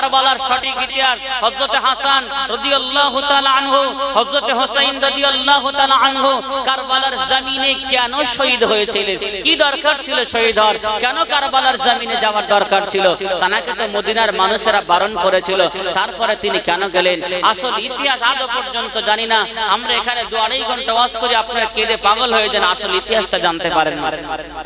কারবালার সঠিক ইতিহাস হাসান তাআলা আনহু তাআলা আনহু, কারবালার জমিনে কেন শহীদ হয়েছিলেন? কি দরকার ছিল শহীদ হওয়ার? কেন কারবালার জমিনে যাওয়ার দরকার ছিল? তো মদিনার মানুষেরা বারণ করেছিল। তারপরে তিনি কেন গেলেন? আসল ইতিহাস আজও পর্যন্ত জানি না। আমরা এখানে দু আড়াই ঘণ্টা ওয়াজ করি, আপনারা কেঁদে পাগল হয়ে যান, আসল ইতিহাসটা জানতে পারেন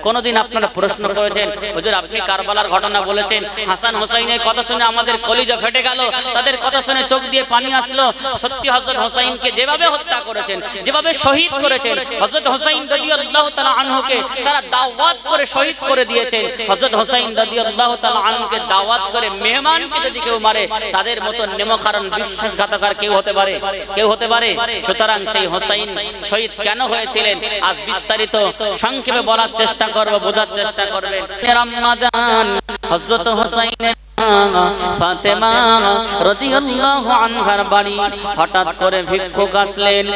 কোনোদিন আপনারা প্রশ্ন করেছেন, হুজুর আপনি কারবালার ঘটনা বলেছেন, হাসান হোসাইনের কথা শুনে আমাদের কলিজা ফেটে গেল, তাদের কথা শুনে চোখ দিয়ে পানি আসলো। সত্যি হযরত হোসাইনকে যেভাবে হত্যা করেছেন, যেভাবে শহীদ করেছেন, হযরত হোসাইন রাদিয়াল্লাহু তাআলা আনহুকে তারা দাওয়াত করে শহীদ করে দিয়েছেন। হযরত হোসাইন রাদিয়াল্লাহু তাআলা আনহুকে দাওয়াত করে মেহমানকে যদি কেউ মারে, তাদের মতো নেমখারণ বিশ্বাসঘাতকার কেউ হতে পারে? কেউ হতে পারে? সুতরাং সেই হোসাইন শহীদ কেন হয়েছিলেন? আজ বিস্তারিত সংক্ষেপে বলার চেষ্টা করব, বোঝার চেষ্টা করবেন। জান হোসাইনের ফাতেমা বাড়ি, হঠাৎ করে ভিক্ষুক আসলেন।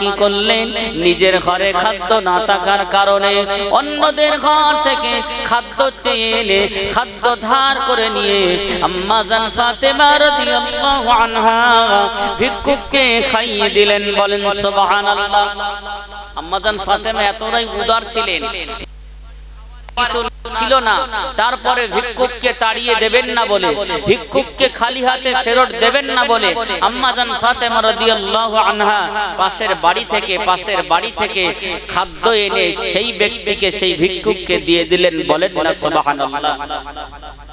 কি করলেন? নিজের ঘরে খাদ্য না থাকার কারণে অন্যদের ঘর থেকে খাদ্য খাদ্য ধার করে নিয়ে ভিক্ষুককে খাইয়ে দিলেন, বলেন, সুবহানাল্লাহ। আম্মা জান ফাতেমা এতটাই উদার ছিলেন কিছু ছিল না। তারপরে ভিক্ষুককে তাড়িয়ে দেবেন না বলে, ভিক্ষুককে খালি হাতে ফেরত দেবেন না বলে আম্মাজান ফাতেমা রাদিয়াল্লাহু আনহা পাশের বাড়ি থেকে, পাশের বাড়ি থেকে খাদ্য এনে সেই ব্যক্তিকে, সেই ভিক্ষুককে দিয়ে দিলেন, বলেন না, সুবহানাল্লাহ।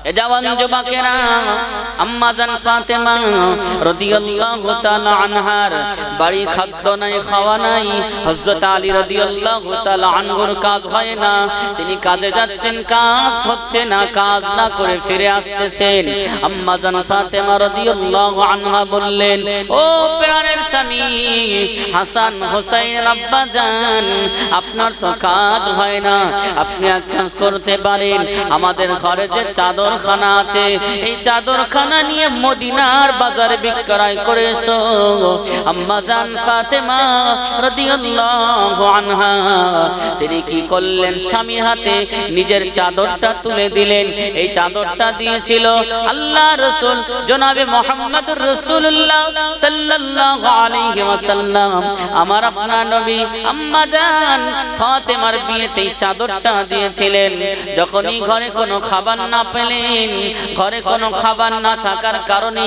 জওয়ান যুবকেরা আম্মা জান ফাতেমা রাদিয়াল্লাহু তাআলা আনহার, বাড়ি খাদ্য নাই, খাওয়া নাই, হযরত আলী রাদিয়াল্লাহু তাআলা আনহুর কাজ হয় না। তিনি কাজে যাচ্ছেন, কাজ হচ্ছে না, কাজ না করে ফিরে আসতেছেন। আম্মা জান ফাতেমা রাদিয়াল্লাহু আনহা বললেন, ও প্রাণের স্বামী, হাসান হোসেন আব্বা জান, আপনার তো কাজ হয় না। আপনি এক কাজ করতে পারেন। আমাদের ঘরে যে চাদরখানা আছে। এই চাদরখানা নিয়ে মদিনার বাজারে বিক্রয় করে এসো আম্মা জান ফাতেমা রাদিয়াল্লাহু আনহা, তিনি কি করলেন? স্বামী হাতে নিজের চাদরটা তুলে দিলেন। এই চাদরটা দিয়েছিল আল্লাহ রসুল, জনাবে মোহাম্মদ রসুল্লাহ সাল্লাল্লাহু আলাইহি ওয়াসাল্লাম। আমার আপনার নবী আম্মা জান ফাতেমার বিয়েতে এই চাদরটা দিয়েছিলেন। যখনই ঘরে কোনো খাবার না ঘরে কোনো খাবার না থাকার কারণে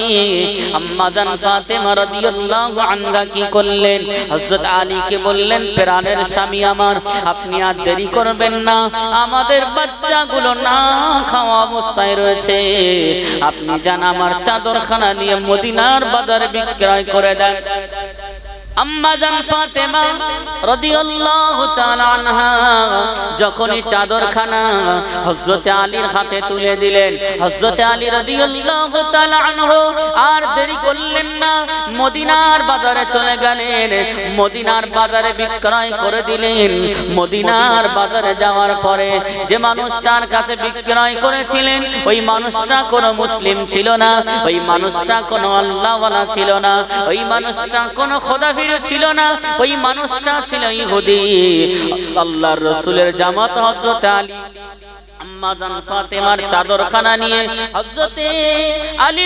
আম্মা জান ফাতেমা রাদিয়াল্লাহু আনহা কি করলেন? হযরত আলীকে বললেন, প্রাণের স্বামী আমার, আপনি আর দেরি করবেন না। আমাদের বাচ্চাগুলো না খাওয়া অবস্থায় রয়েছে। আপনি যান আমার চাদরখানা নিয়ে মদিনার বাজারে বিক্রয় করে দেন। আলীর হাতে তুলে দিলেন আলী আর দেরি করলেন না, মদিনার বাজারে চলে গেলেন, মদিনার বাজারে বিক্রয় করে দিলেন। মদিনার বাজারে যাওয়ার পরে যে মানুষটার কাছে বিক্রয় করেছিলেন, ওই মানুষটা কোনো মুসলিম ছিল না, ওই মানুষটা কোনো আল্লাহওয়ালা ছিল না, ওই মানুষটা কোনো খোদা ছিল না, ওই মানুষটা ছিল ইহুদি। আল্লাহর রসুলের জামাত হযরত আলী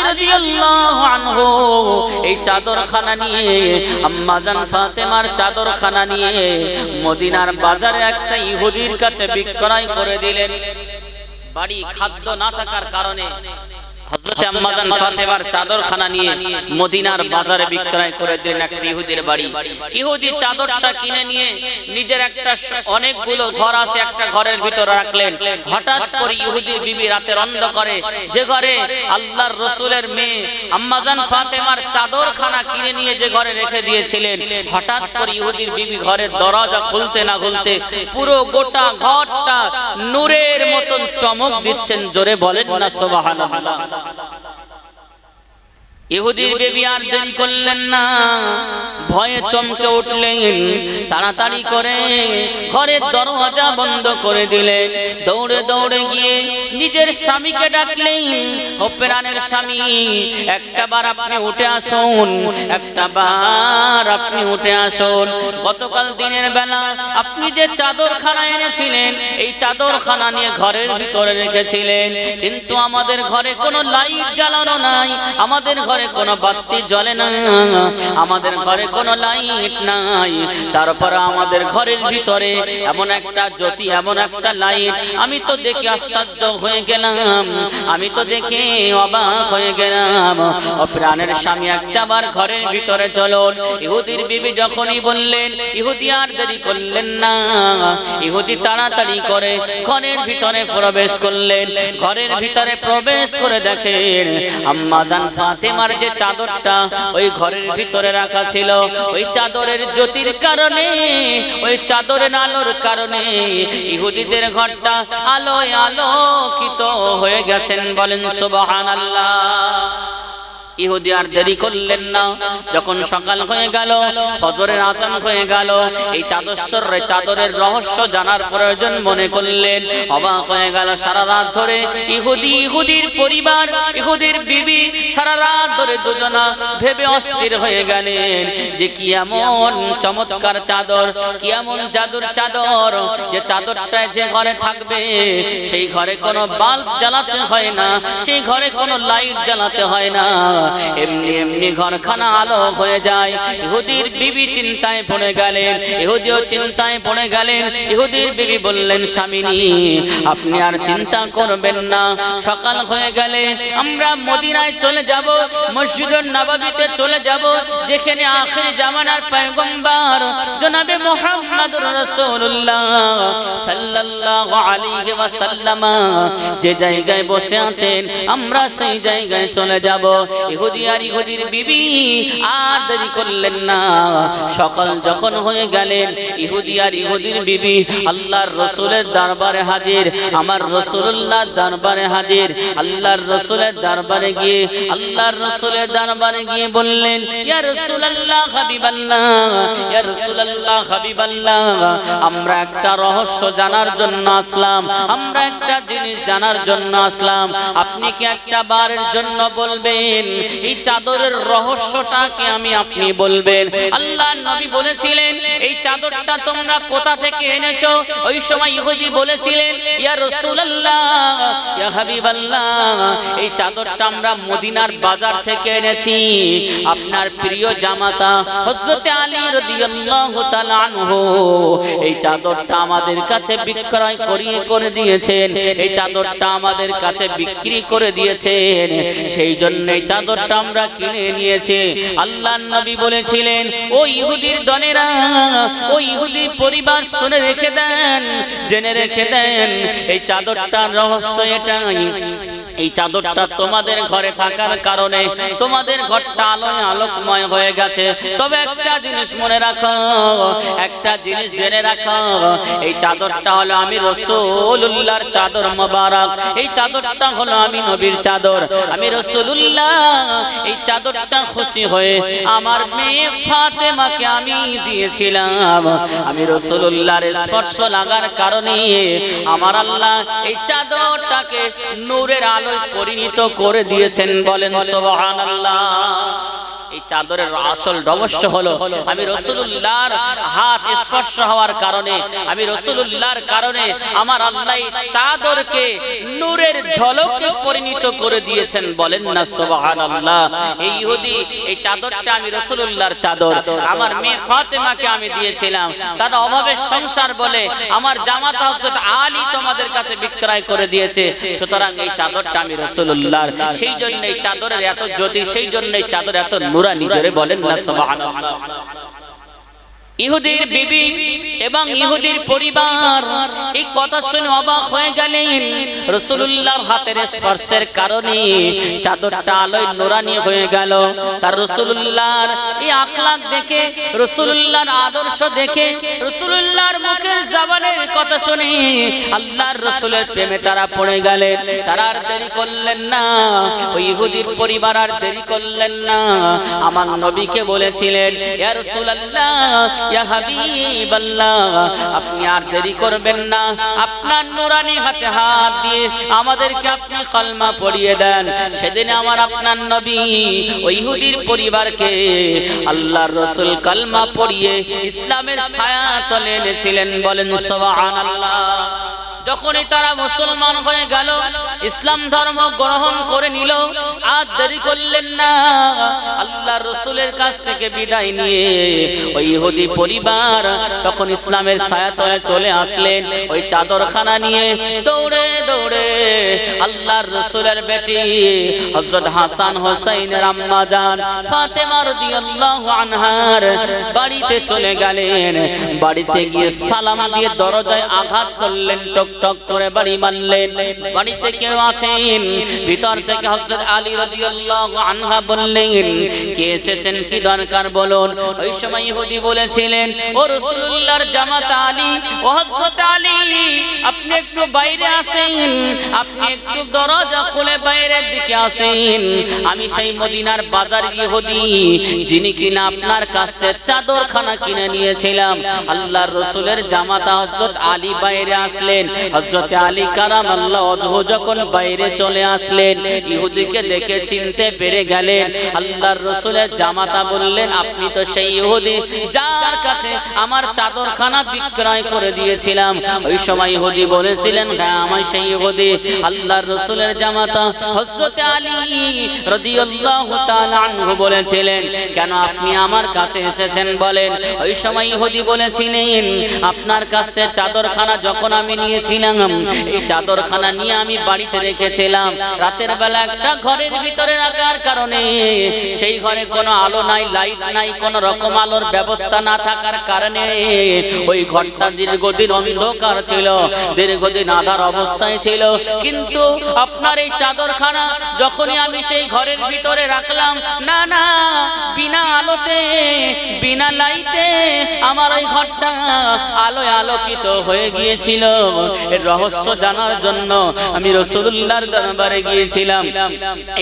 চাদরখানা নিয়ে চাদরখানা নিয়ে মদিনার বাজারে একটা ইহুদির কাছে বিক্রয় করে দিলেন। বাড়ি খাদ্য না থাকার কারণে হযরতে আম্মাজান চাদরখানা নিয়ে মদিনার বাজারে বিক্রয় করে ইহুদির বাড়ি। ইহুদি কিনে নিয়ে নিজের একটা অনেকগুলো ঘরের রাখলেন। হঠাৎ করে যে ঘরে মেয়ে চাদরখানা কিনে নিয়ে যে ঘরে রেখে দিয়েছিলেন, হঠাৎ করে ইহুদির বিবি ঘরের দরজা খুলতে না খুলতে পুরো গোটা ঘরটা নূরের মতন চমক দিচ্ছেন, জোরে বলেন না, সুবহানাল্লাহ। ইহুদির বেবি আর দেরি করলেন না। ভয়ে চমকে উঠলেন। তাড়াতাড়ি করে ঘরের দরওয়াজা বন্ধ করে দিলেন। দৌড়ে দৌড়ে গিয়ে নিজের স্বামীকে ডাকলেন। ও প্রাণের স্বামী একটা বার আপনি উঠে আসুন। একটা বার আপনি উঠে আসুন। গতকাল দিনের বেলা আপনি যে চাদরখানা এনেছিলেন এই চাদরখানা নিয়ে ঘরের ভিতরে রেখেছিলেন। কিন্তু আমাদের ঘরে কোনো লাইট জ্বালানো নাই। আমাদের ঘরে কোনো বাতি জ্বলে না, আমাদের ঘরে কোনো লাইট নাই। তারপর আমাদের ঘরের ভিতরে এমন একটা জ্যোতি, এমন একটা লাইট। আমি তো দেখে আশ্চর্য হয়ে গেলাম, আমি তো দেখে অবাক হয়ে গেলাম। প্রাণের স্বামী একটা বার ঘরের ভিতরে চলুন ইহুদির বিবি যখনই বললেন, ইহুদি আর দেরি করলেন না। ইহুদি তাড়াতাড়ি করে ঘরের ভিতরে প্রবেশ করলেন। ঘরের ভিতরে প্রবেশ করে দেখেন আম্মা জান ফাতেমার যে চাদরটা ওই ঘরের ভিতরে রাখা ছিল, ওই চাদরের জ্যোতির কারণে, ওই চাদরের আলোর কারণে ইহুদিদের ঘরটা আলোয় আলোকিত হয়ে গেছেন বলেন, সুবহানাল্লাহ। ইহুদি আর দেরি করলেন না। যখন সকাল হয়ে গেল, ফজরের আজান হয়ে গেল, এই চাদস্বর চাদরের রহস্য জানার প্রয়োজন মনে করলেন। অবাক হয়ে গেল সারা রাত ধরে ইহুদি, ইহুদির পরিবার, ইহুদির বিবি সারা রাত ধরে দুজনা ভেবে অস্থির হয়ে গেলেন যে কি চমৎকার চাদর, কি এমন জাদুর চাদর, যে চাদরটা যে ঘরে থাকবে, সেই ঘরে কোনো বাল্ব জ্বালাতে হয় না, সেই ঘরে কোনো লাইট জ্বালাতে হয় না। এমনি এমনি ঘরখানা আলো হয়ে যায়। ইহুদির বিবি চিন্তায় পড়ে গেলেন। ইহুদিও চিন্তায় পড়ে গেলেন। ইহুদির বিবি বললেন, স্বামিনী, আপনি আর চিন্তা করবেন না। সকাল হয়ে গেলে আমরা মদিনায় চলে যাব মসজিদুর নবাবিতে চলে যাব। যেখানে আখেরি জামানার পয়গম্বর জনাবে মুহাম্মদুর রাসূলুল্লাহ সাল্লাল্লাহু আলাইহি ওয়াসাল্লাম। যে জায়গায় বসে আছেন, আমরা সেই জায়গায় চলে যাব। ইহুদি আর ইহুদির বিবি, আর দেরি করলেন না। সকাল যখন হয়ে গেলেন, ইহুদি আর ইহুদির বিবি, আল্লাহর রসুলের দরবারে হাজির, আমার রসুল্লাহ দরবারে হাজির, আল্লাহর রসুলের দরবারে গিয়ে, আল্লাহর রসুলের দরবারে গিয়ে বললেন, ইয়া রসুলাল্লাহ হাবিবাল্লাহ, ইয়া রসুলাল্লাহ হাবিবাল্লাহ, আমরা একটা রহস্য জানার জন্য আসলাম, আমরা একটা জিনিস জানার জন্য আসলাম, আপনি কি একটা বারের জন্য বলবেন? এই চাদরের রহস্যটাকে আমি আপনি বলবেন। আল্লাহ নবী বলেছিলেন, এই চাদরটা তোমরা কোথা থেকে এনেছো? ওই সময় ইহুদি বলেছিলেন, ইয়া রাসূলুল্লাহ, ইয়া হাবিবাল্লাহ, এই চাদরটা আমরা মদিনার বাজার থেকে এনেছি। আপনার প্রিয় জামাতা হযরত আলী রাদিয়াল্লাহু তাআলা আনহু এই চাদরটা আমাদের কাছে বিক্রয় করিয়ে করে দিয়েছেন। এই চাদরটা আমাদের কাছে বিক্রি করে দিয়েছেন। সেই জন্য এই চাদরটা আমরা কিনে নিয়েছি। আল্লাহ নবী বলেছিলেন, ও ইহুদির দনেরা, ও ইহুদি পরিবার শুনে রেখে দেন, জেনে রেখে দেন, এই চাদরটার রহস্য এটাই। এই চাদরটা তোমাদের ঘরে থাকার কারণে তোমাদের ঘরটা আলোয় আলোকময় হয়ে গেছে। তবে একটা জিনিস মনে রাখো, একটা জিনিস জেনে রাখো, এই চাদরটা হলো আমি রসুল্লাহর চাদর মোবারক। এই চাদরটা হলো আমি নবীর চাদর। আমি রসুল্লাহ এই চাদরটা খুশি হয়ে আমার মেয়ে ফাতেমাকে আমি দিয়েছিলাম। আমি রসুল্লাহর স্পর্শ লাগার কারণে আমার আল্লাহ এই চাদরটাকে নূরের আলোয় পরিণত করে দিয়েছেন বলেন সুবহানাল্লাহ। এই চাদরের আসল রহস্য হলো, আমি রসুল্লাহর হাত স্পর্শ হওয়ার কারণে, আমি রসুল্লাহর কারণে আমার আল্লাহ চাদরকে নূরের ঝলকে পরিণত করে দিয়েছেন। বলেন না, সুবহানাল্লাহ। এই ইহুদি, এই চাদরটা আমি রসুল্লাহর চাদর। আমার মেয়ে ফাতেমাকে আমি দিয়েছিলাম। তার অভাবের সংসার বলে আমার জামাতা হযরত আলী তোমাদের কাছে বিক্রয় করে দিয়েছে। সুতরাং এই চাদরটা আমি রসুল্লাহর সেই জন্য এই চাদরের এত জ্যোতি, সেই জন্য এই চাদর এত নুরানি জোরে বলেন না সুবহানাল্লাহ। ইহুদির বিবি এবং ইহুদির পরিবার এই কথা শুনে অবাক হয়ে গেলেন। রসুল্লাহর হাতের স্পর্শের কারণে চাদরটা আলোয় নোরানি হয়ে গেল। তার রসুল্লাহর এই আখলাক দেখে রসুল্লাহর আদর্শ দেখে রসুল্লাহর মুখের জবানের কথা শুনে আল্লাহর রসুলের প্রেমে তারা পড়ে গেলেন। তারা আর দেরি করলেন না। ওই ইহুদির পরিবার আর দেরি করলেন না। আমার নবীকে বলেছিলেন ইয়া রাসূলুল্লাহ ইয়া হাবিবাল্লাহ, আপনি আর দেরি করবেন না। আপনার নুরানি হাতে হাত দিয়ে আমাদেরকে আপনি কলমা পড়িয়ে দেন। সেদিন আমার আপনার নবী ওই ইহুদির পরিবারকে আল্লাহর রসুল কলমা পড়িয়ে ইসলামের ছায়া তলে এনেছিলেন। বলেন, সুবহানাল্লাহ। যখনই তারা মুসলমান হয়ে গেল। ইসলাম ধর্ম গ্রহণ করে নিল। আর দেরি করলেন না। আল্লাহ রসুলের কাছ থেকে বিদায় নিয়ে ওই ইহুদি পরিবার তখন ইসলামের ছায়াতলে চলে আসলেন। ওই চাদরখানা নিয়ে দৌড়ে দৌড়ে আল্লাহর রসুলের বেটি হযরত হাসান হোসাইনের আম্মা জান ফাতেমা রাদিয়াল্লাহু আনহার বাড়িতে চলে গেলেন। বাড়িতে গিয়ে সালাম দিয়ে দরজায় আঘাত করলেন, টক টক করে বাড়ি মারলেন। বাড়িতে কেউ আছেন? ভিতর থেকে হযরত আলী রাদিয়াল্লাহু আনহা বললেন, কে এসেছেন? কি দরকার? বলুন। ওই সময় ইহুদি বলেছিলেন, ও রাসূলুল্লাহর জামাত আলী, ও হযরত আলী, আপনি একটু বাইরে আসেন। আপনি একটু দরজা খুলে বাইরের দিকে আসেন। আমি সেই মদিনার বাজার ইহুদি, যিনি কিনা আপনার কাছ থেকে চাদরখানা কিনে নিয়েছিলাম। আল্লাহর রসুলের জামাতা হযরত আলী বাইরে আসলেন। হযরত আলী কারাম আল্লাহ যখন বাইরে চলে আসলেন, ইহুদিকে দেখে চিনতে পেরে গেলেন, আল্লাহর রসুলের জামাতা বললেন, আপনি তো সেই ইহুদি, যার কাছে আমার চাদরখানা বিক্রয় করে দিয়েছিলাম। ওই সময় ইহুদি বলেছিলেন হ্যাঁ আমার সেই ইহুদি। আল্লাহর রসুলের জামাতা হযরত আলী রাদিয়াল্লাহু তাআলা আনহু বলেছিলেন, কেন আপনি আমার কাছে এসেছেন? বলেন, ওই সময় ইহুদি বলেছিলেন, আপনার কাছ চাদরখানা যখন আমি নিয়েছিলাম এই চাদরখানা নিয়ে আমি বাড়িতে রেখেছিলাম। রাতের বেলা একটা ঘরের ভিতরে রাখার কারণে সেই ঘরে কোনো আলো নাই, লাইট নাই, কোনো রকম আলোর ব্যবস্থা না থাকার কারণে ওই ঘরটা দীর্ঘদিন অন্ধকার ছিল, দীর্ঘদিন আধার অবস্থায় ছিল। কিন্তু আপনার এই চাদরখানা যখনই আমি সেই ঘরের ভিতরে রাখলাম, না না, বিনা আলোতে, বিনা লাইটে আমার ওই ঘরটা আলোয় আলোকিত হয়ে গিয়েছিল। এর রহস্য জানার জন্য আমি রসুল্লাহর দরবারে গিয়েছিলাম।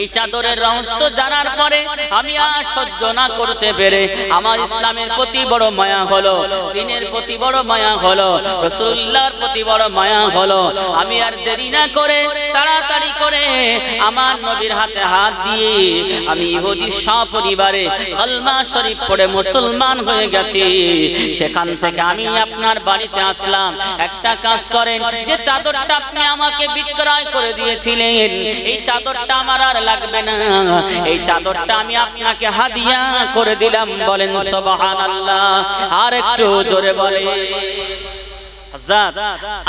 এই চাদরের রহস্য জানার পরে আমি আর সহ্য না করতে পেরে আমার ইসলামের প্রতি বড় মায়া হলো, দিনের প্রতি বড় মায়া হলো রসুল্লাহর প্রতি বড় মায়া হলো। আমি আর দেরি না করে তাড়াতাড়ি করে আমার নবীর হাতে হাত দিয়ে আমি ইহুদি সপরিবারে কলমা শরীফ পড়ে মুসলমান হয়ে গেছি। সেখান থেকে আমি আপনার বাড়িতে আসলাম। একটা কাজ করেন যে চাদরটা আপনি আমাকে বিক্রয় করে দিয়েছিলেন, এই চাদরটা আমার আর লাগবে না। এই চাদরটা আমি আপনাকে হাদিয়া করে দিলাম, বলেন সুবহানাল্লাহ। আর একটু জোরে বলে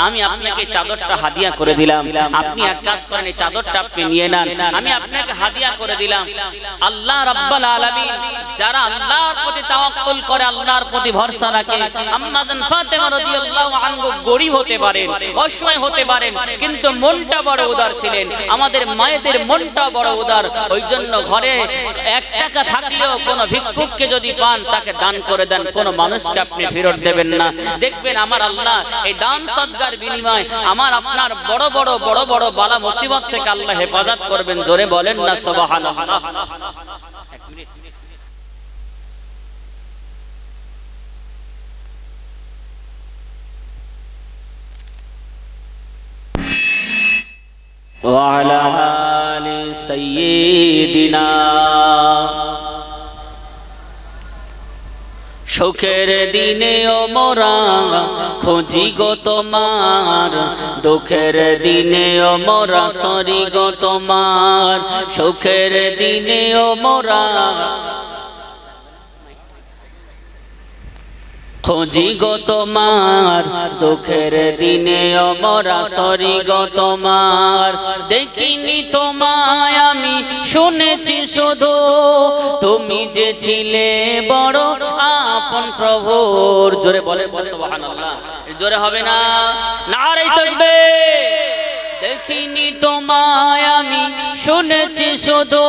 আমি আপনাকে চাদরটা হাদিয়া করে দিলাম। আপনি এক কাজ করেন, এই চাদরটা আপনি নিয়ে নেন। আমি আপনাকে হাদিয়া করে দিলাম। আল্লাহ রাব্বাল আলামিন, যারা আল্লাহর প্রতি তাওয়াক্কুল করে, আল্লাহর প্রতি ভরসা রাখে আম্মা জান ফাতেমা রাদিয়াল্লাহু আনহু গরিব হতে পারেন, অসহায় হতে পারেন, কিন্তু মনটা বড় উদার ছিলেন। আমাদের মায়েদের মনটা বড় উদার। ওই জন্য ঘরে এক টাকা থাকলেও কোনো ভিক্ষুককে যদি পান, তাকে দান করে দেন। কোনো মানুষকে আপনি ফেরত দেবেন না। দেখবেন আমার আল্লাহ এই দান সদকার বিনিময় আমার আপনার বড় বড় বড় বড় বালা মুসিবত থেকে আল্লাহ হেফাজত করবেন জোরে বলেন না সুবহানাল্লাহ وعلى آل سيدنا সুখের দিনে মোরা, খোঁজি গো তোমার। দুঃখের দিনে মোরা, সরি গো তোমার। সুখের দিনে মোরা খোঁজি গো তোমার, দুঃখের দিনে অমরা সরি গো তোমার। দেখিনি তোমায় আমি, শুনেছি শুধু। তুমি যে ছিলে বড় আপন প্রভুর। জোরে বলে জোরে হবে না? নারে তকবে দেখিনি তোমায় আমি, শুনেছি শুধু।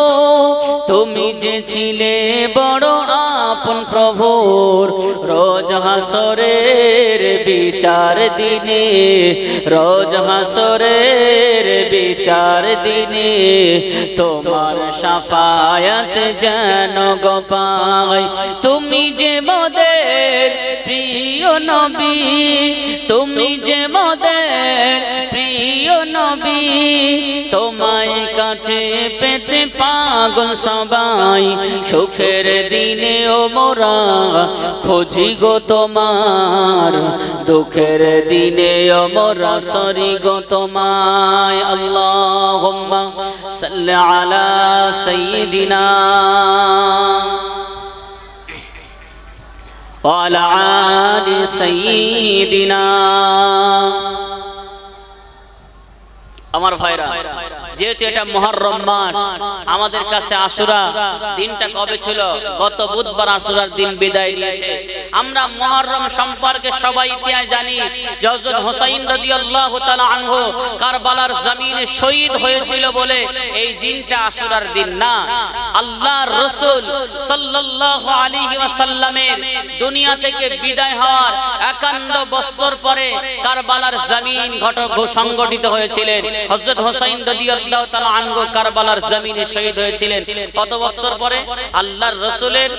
তুমি যে ছিলে বড় আপন প্রভুর রোজ হাসরের বিচার দিনে, রোজ হাসরের বিচার দিনে তোমার সাফায়াত যেন গোপাই তুমি যে মোদের প্রিয় নবী, তুমি যে মোদের নবী তোমায় কাছে পেতে পাগল সবাই সুখের দিনে ও মোরা খোঁজি গো তোমার দুঃখের দিনে ও মোরা সরি গো তোমায় আল্লাহ সাল্লি আলা সাইয়্যিদিনা وعلى آل سيدنا আমার ভাইরা, যেহেতু এটা মহরম মাস, আমাদের কাছে আশুরা দিনটা কবে ছিল? গত বুধবার আশুরার দিন বিদায় নিয়েছে। আমরা মহরম সম্পর্কে সবাই ইতিহাস জানি। হযরত হোসাইন রাদিয়াল্লাহু তাআলা আনহু কারবালার জমিনে শহীদ হয়েছিল বলে এই দিনটা আশুরার দিন না। আল্লাহর রাসূল সাল্লাল্লাহু আলাইহি ওয়াসাল্লামের দুনিয়া থেকে বিদায় হওয়ার 51 বছর পরে কারবালার জমিন ঘটক সংগঠিত হয়েছিলেন। হযরত হোসাইন রাদিয়াল্লাহু তাআলা আনহু কারবালার জমিনে শহীদ হয়েছিলেন। কত বছর পরে? আল্লাহর রাসূলের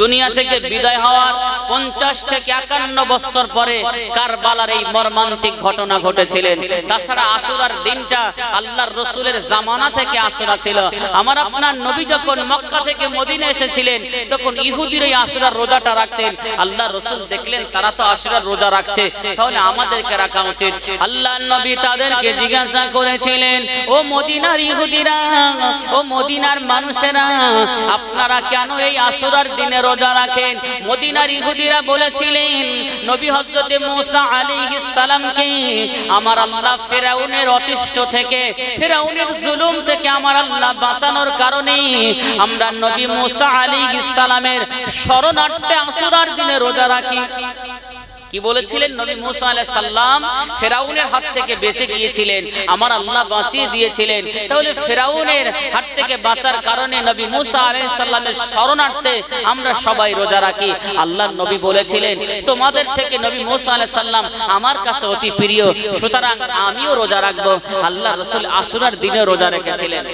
দুনিয়া থেকে বিদায় হওয়ার পঞ্চাশ থেকে একান্ন বছর পরে কারবালার এই মর্মান্তিক ঘটনা ঘটেছিলেন। তাছাড়া আশুরার দিনটা আল্লাহর রসুলের জামানা থেকে আশুরা ছিল। আমার আপনার নবী যখন মক্কা থেকে মদিনে এসেছিলেন, তখন ইহুদির এই আশুরার রোজাটা রাখতেন। আল্লাহ রসুল দেখলেন, তারা তো আশুরার রোজা রাখছে। তাহলে আমাদেরকে রাখা উচিত। আল্লাহ নবী তাদেরকে জিজ্ঞাসা করেছিলেন, ও মদিনার ইহুদিরা, ও মদিনার মানুষেরা, আপনারা কেন এই আসুরার দিনে রোজা রাখেন? মদিনার ইহুদিরা বলেছিলেন, নবী হজরতে মুসা আলাইহিস সালামকে আমার আল্লাহ ফেরাউনের অতিষ্ঠ থেকে, ফেরাউনের জুলুম থেকে আমার আল্লাহ বাঁচানোর কারণে আমরা নবী মুসা আলাইহিস সালামের শরণার্থে আসরার দিনে রোজা রাখি। কি বলেছিলেন? নবী মুসা আলাইহিস সালাম ফেরাউনের হাত থেকে বেঁচে গিয়েছিলেন। আমার আল্লাহ বাঁচিয়ে দিয়েছিলেন। তাহলে ফেরাউনের হাত থেকে বাঁচার কারণে নবী মুসা আলাইহিস সালামের শরণার্থে আমরা সবাই রোজা রাখি। আল্লাহর নবী বলেছিলেন, তোমাদের থেকে নবী মুসা আলাইহিস সালাম আমার কাছে অতি প্রিয়। সুতরাং আমিও রোজা রাখব। আল্লাহ রাসূল আশুরার দিনে রোজা রেখেছিলেন।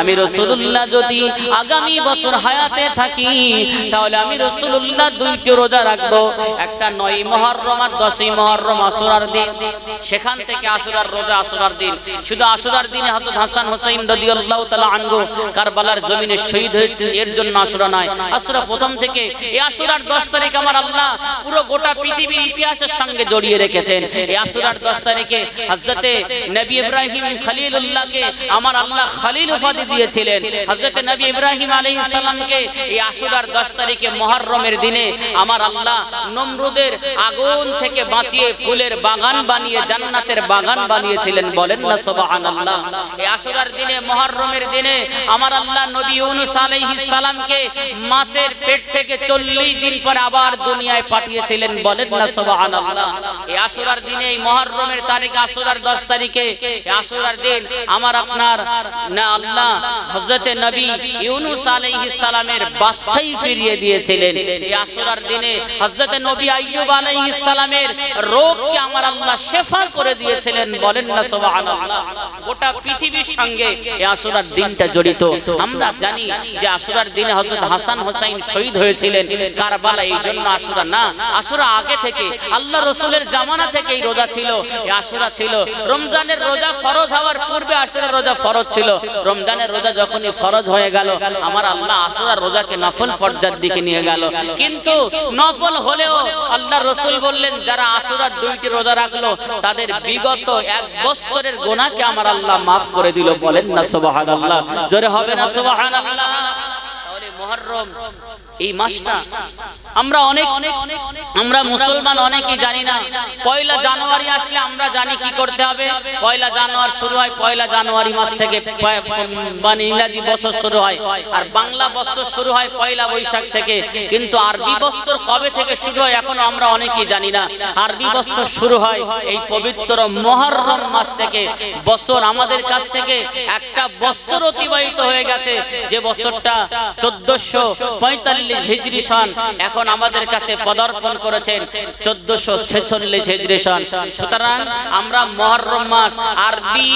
আমি রাসূলুল্লাহ যদি আগামী বছর হায়াতে থাকি, তাহলে আমি রাসূলুল্লাহ দুইটি রোজা রাখব, একটা নয় মুহররম আর দশই মুহররম আশুরার দিন, সেখান থেকে আশুরার রোজা আশুরার দিন। শুধু আশুরার দিনে হাসান হোসেন রাদিয়াল্লাহু তাআলা আনহু কারবালার জমিনে শহীদ হয়েছেন এর জন্য আশুরা নয় আশুরা প্রথম থেকে, এই আশুরার 10 তারিখ আমার আল্লাহ পুরো গোটা পৃথিবীর ইতিহাসের সঙ্গে জড়িয়ে রেখেছেন। এই আশুরার 10 তারিখে হযরতে নবী ইব্রাহিম খলিলুল্লাহকে আমার আল্লাহ খলিল উপাধি দিয়েছিলেন। হযরতে নবী ইব্রাহিম আলাইহিস সালামকে এই আশুরার 10 তারিখে মুহররমের দিনে আমার আল্লাহ নমরুদের আগুন থেকে বাঁচিয়ে ফুলের বাগান বানিয়ে জান্নাতের বাগান বানিয়েছিলেন বলেন না, সুবহানাল্লাহ। এই আশুরার দিনে মুহররমের দিনে আমার আল্লাহ নবী ইউনুস আলাইহিস সালামকে মাছের পেট থেকে 40 দিন পর আবার দুনিয়ায় পাঠিয়েছিলেন। বলেন না, সুবহানাল্লাহ। এই আশুরার দিনে, এই মুহররমের তারিখে, আশুরার 10 তারিখে এই আশুরার দিন আমার আল্লাহ করে দিয়েছিলেন। বলেন না গোটা পৃথিবীর সঙ্গে দিনটা জড়িত। আমরা জানি যে আশুরার দিনে হযরত হাসান হোসাইন শহীদ হয়েছিলেন কারবালা এই জন্য আশুরা না, আশুরা আগে থেকে, আল্লাহ রসুলের জামানা থেকে এই রোজা ছিল আশুরা ছিল। রমজানের রোজা ফরজ হওয়ার পূর্বে আশুরার রোজা ফরজ ছিল। রমজানের রোজা যখনই ফরজ হয়ে গেল, আমার আল্লাহ আশুরার রোজাকে নফল পর্যায়ের দিকে নিয়ে গেল। কিন্তু নফল হলেও আল্লাহ রসুল বললেন, যারা আশুরার দুইটি রোজা রাখল, তাদের বিগত এক বছরের গোনাকে আমার আল্লাহ মাফ করে দিল। বলেন না, সুবহানাল্লাহ। জোরে হবে না সুবহানাল্লাহ। তাহলে মুহররম। এই মাসটা আমরা অনেক আমরা মুসলমান অনেকেই জানি না। পয়লা জানুয়ারি আসলে আমরা জানি কি করতে হবে। পয়লা জানুয়ারি শুরু হয়, পয়লা জানুয়ারি মাস থেকে মানে ইংরাজি বছর শুরু হয় আর বাংলা বছর শুরু হয় পয়লা বৈশাখ থেকে। কিন্তু আরবি বছর কবে থেকে শুরু হয় এখনও আমরা অনেকেই জানি না। আরবি বছর শুরু হয় এই পবিত্র মহররম মাস থেকে। বছর আমাদের কাছ থেকে একটা বছর অতিবাহিত হয়ে গেছে। যে বছরটা চোদ্দশো পঁয়তাল্লিশ হিজরি সন এখন আমাদের কাছে পদার্পণ করেছেন চোদ্দশো ছেচল্লিশ সন। সুতরাং আমরা মহরম মাস আরবি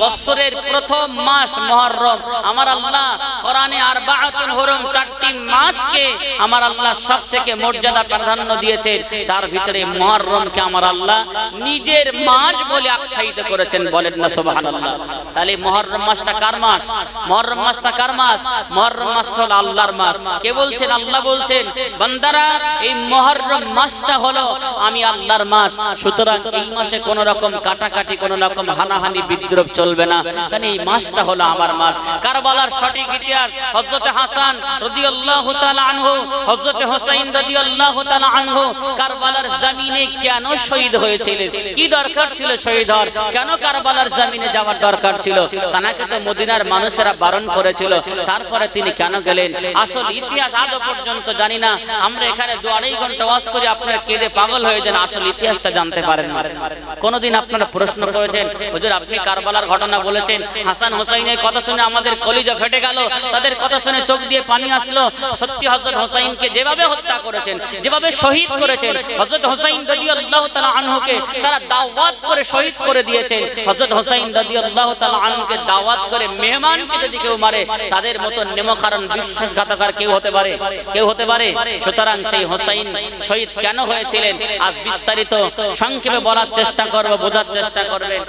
বৎসরের প্রথম মাস মহরম। আমার আল্লাহ কোরআনে আর বাহাতুল হরম চারটি মাসকে আমার আল্লাহ সব থেকে মর্যাদা প্রাধান্য দিয়েছেন। তার ভিতরে মহরমকে আমার আল্লাহ নিজের মাস বলে আখ্যায়িত করেছেন বলেন না তাহলে মহরম মাসটা কার মাস? মহরম মাসটা কার মাস? মহরম মাসটা হলো আল্লাহর মাস। কে বলছেন আল্লাহ বলছেন, বান্দারা, এই মহরম মাসটা হলো আমি আল্লাহর মাস। সুতরাং এই মাসে কোন রকম কাটাকাটি, কোন রকম হানাহানি, বিদ্রোহ চলবে না। কারণ এই মাসটা হলো আমার মাস। কারবালার সঠিক ইতিহাস, হযরত হাসান রাদিয়াল্লাহু তাআলা আনহু, হযরত হোসেন রাদিয়াল্লাহু তাআলা আনহু, কারবালার জমিনে কেন শহীদ হয়েছিলেন? কি দরকার ছিল শহীদ হওয়ার? কেন কারবালার জমিনে যাওয়ার দরকার ছিল? তানাকে তো মদিনার মানুষেরা বারণ করেছিল। তারপরে তিনি কেন গেলেন? আসল ইতিহাস আজও পর্যন্ত জানি না। আমরা এখানে দু আড়াই ঘণ্টা ওয়াজ করি, আপনারা কেঁদে পাগল হয়ে যান, আসল ইতিহাসটা জানতে পারেন কোনোদিন আপনারা প্রশ্ন করেছেন, হুজুর, আপনি কারবালার ঘটনা বলেছেন, হাসান হোসাইনের কথা শুনে আমাদের কলিজা ফেটে গেল, তাদের কথা শুনে চোখ দিয়ে পানি আসলো, সত্যি হযরত হোসাইনকে যেভাবে হত্যা করেছেন, যেভাবে শহীদ করেছেন, হযরত হোসাইন রাদিয়াল্লাহু তাআলা আনহুকে তারা দাওয়াত করে শহীদ করে দিয়েছেন, হযরত হোসাইন রাদিয়াল্লাহু তাআলা আনহুকে দাওয়াত করে মেহমানকে যদি কেউ মারে, তাদের মতো নেমকারণ বিশ্বাসঘাতকার কেউ হতে পারে? কেউ হতে পারে? সুতরাং সেই হোসাইন শহীদ কেন হয়েছিলেন? আজ বিস্তারিত সংক্ষেপে বলার চেষ্টা করব, বোঝার চেষ্টা করবেন।